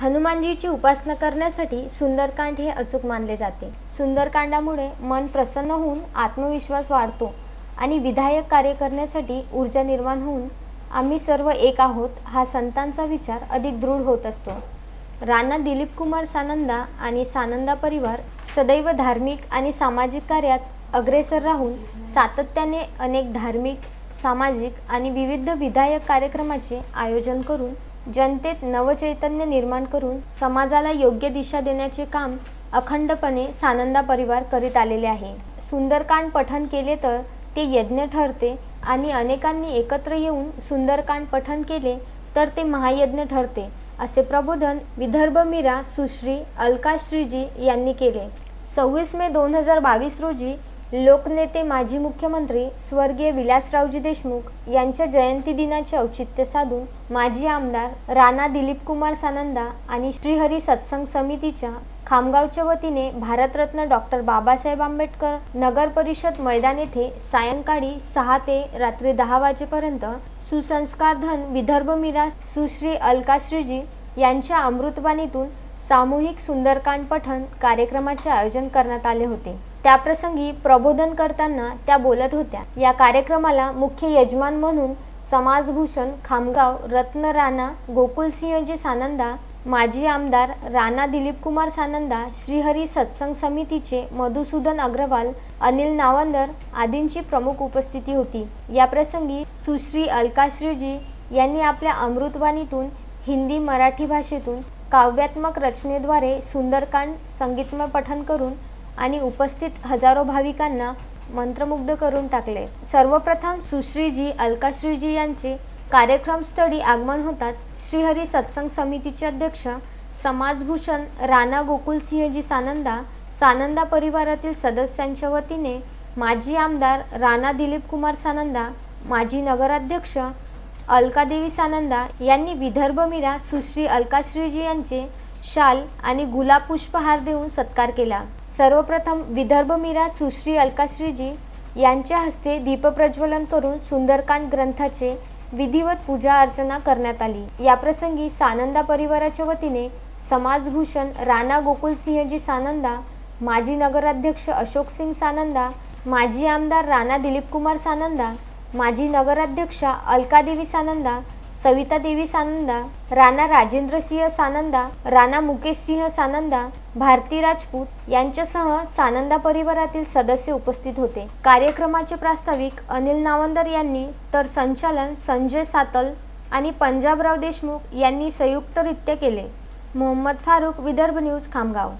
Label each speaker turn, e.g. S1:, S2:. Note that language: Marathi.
S1: हनुमानजीची उपासना करण्यासाठी सुंदरकांड हे अचूक मानले जाते. सुंदरकांडामुळे मन प्रसन्न होऊन आत्मविश्वास वाढतो आणि विधायक कार्य करण्यासाठी ऊर्जा निर्माण होऊन आम्ही सर्व एक आहोत हा संतांचा विचार अधिक दृढ होत असतो. राणा दिलीप कुमार सानंदा आणि सानंदा परिवार सदैव धार्मिक आणि सामाजिक कार्यात अग्रेसर राहून सातत्याने अनेक धार्मिक सामाजिक आणि विविध विधायक कार्यक्रमाचे आयोजन करून जनतेत नवचैतन्य निर्माण करून समाजाला योग्य दिशा देण्याचे काम अखंडपणे सानंदा परिवार करीत आलेले आहे. सुंदरकांड पठन केले तर ते यज्ञ ठरते आणि अनेकांनी एकत्र येऊन सुंदरकांड पठन केले तर ते महायज्ञ ठरते असे प्रबोधन विदर्भ मीरा सुश्री अलकाश्रीजी यांनी केले. सव्वीस मे दोन हजार बावीस रोजी लोकनेते माजी मुख्यमंत्री स्वर्गीय विलासरावजी देशमुख यांच्या जयंती दिनाचे औचित्य साधून माजी आमदार राणा दिलीप कुमार सानंदा आणि श्रीहरी सत्संग समितीच्या खामगावच्या वतीने भारतरत्न डॉक्टर बाबासाहेब आंबेडकर नगर परिषद मैदान येथे सायंकाळी सहा ते रात्री दहा वाजेपर्यंत सुसंस्कार धन विदर्भ मीरा सुश्री अलकाश्रीजी यांच्या अमृतवाणीतून सामूहिक सुंदरकांड पठण कार्यक्रमाचे आयोजन करण्यात आले होते. त्याप्रसंगी प्रबोधन करताना त्या बोलत होत्या. या कार्यक्रमाला मुख्य यजमान म्हणून समाजभूषण खामगाव रत्न राणा गोकुलसिंहजी सानंदा माजी आमदार राणा दिलीपकुमार सानंदा श्रीहरी सत्संग समितीचे मधुसूदन अग्रवाल अनिल नावंदर आदींची प्रमुख उपस्थिती होती. या प्रसंगी सुश्री अलकाश्रीजी यांनी आपल्या अमृतवाणीतून हिंदी मराठी भाषेतून काव्यात्मक रचनेद्वारे सुंदरकांड संगीतमय पठन करून आणि उपस्थित हजारो भाविकांना मंत्रमुग्ध करून टाकले. सर्वप्रथम सुश्रीजी अलकाश्रीजी यांचे कार्यक्रमस्थळी आगमन होताच श्रीहरी सत्संग समितीचे अध्यक्ष समाजभूषण राणा गोकुलसिंहजी सानंदा सानंदा परिवारातील सदस्यांच्या वतीने माजी आमदार राणा दिलीप कुमार सानंदा माजी नगराध्यक्ष अलकादेवी सानंदा यांनी विदर्भ मीरा सुश्री अलकाश्रीजी यांचे शाल आणि गुलाब पुष्पहार देऊन सत्कार केला. सर्वप्रथम विदर्भ मीरा सुश्री अलकाश्रीजी यांच्या हस्ते दीपप्रज्वलन करून सुंदरकांड ग्रंथाचे विधिवत पूजा अर्चना करण्यात आली. याप्रसंगी सानंदा परिवाराच्या वतीने समाजभूषण राणा गोकुलसिंहजी सानंदा माजी नगराध्यक्ष अशोक सिंग सानंदा माजी आमदार राणा दिलीपकुमार सानंदा माजी नगराध्यक्षा अलकादेवी सानंदा सविता देवी सानंदा राणा राजेंद्र सिंह सानंदा राणा मुकेश सिंह सानंदा भारती राजपूत यांच्यासह सानंदा परिवारातील सदस्य उपस्थित होते. कार्यक्रमाचे प्रास्ताविक अनिल नावंदर यांनी तर संचालन संजय सातल आणि पंजाबराव देशमुख यांनी संयुक्तरित्या केले. मोहम्मद फारूक विदर्भ न्यूज खामगाव.